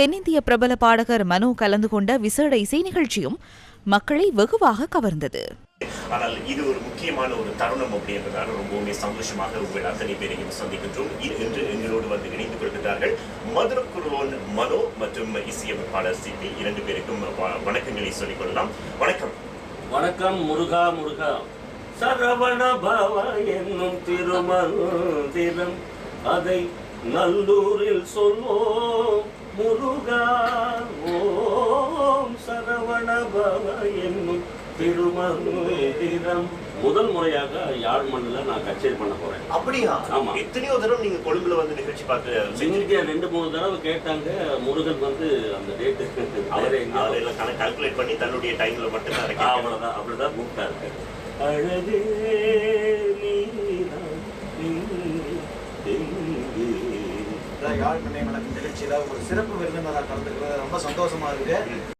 தென்னிந்திய பிரபல பாடகர் மனோ கலந்து கொண்ட விசேட இசை நிகழ்ச்சியும் மக்களை வெகுவாக கவர்ந்தது. ஆனால் இது ஒரு முக்கியமான ஒரு தருணம் அப்படின்றதால ரொம்பவுமே சந்தோஷமாக உங்கள் அத்தனை பேரையும் சந்திக்கின்றோம். இன்று எங்களோடு வந்து இணைந்து கொள்கின்றார்கள் மதுரக்குருவோன் மனோ மற்றும் இசையமைப்பாளர் சிபி இரண்டு பேருக்கும் வணக்கங்களை சொல்லிக் கொள்ளலாம் வணக்கம். வணக்கம் முருகா முருகா. சரவண பவ என்னும் திருமந்திரம் அதை நல்லூரில் சொல்வோம். என்னும் திருமந்திரம் முதல் முறையாக யாழ் மண்ணில் நான் கச்சேரி பண்ண போறேன். அப்படியா? ஆமா. எத்தனையோ தடவை நீங்க கொழும்புல வந்து நிகழ்ச்சி பார்த்து செஞ்சிருக்கீங்க. இங்க ரெண்டு மூணு தடவை கேட்டாங்க. முருகன் வந்து அந்த டேட்டு அவரே எங்க அவர் எல்லாம் கால்குலேட் பண்ணி தன்னுடைய டைம்ல மட்டும் தான் இறக்கி அவ்வளவுதான் அப்படிதான் கூப்பிட்டாரு அழகே. யாழ் பண்ணை நடக்கும் நிகழ்ச்சியில ஒரு சிறப்பு விருந்தினராக கலந்துக்கிறது. ரொம்ப சந்தோஷமா இருக்கு.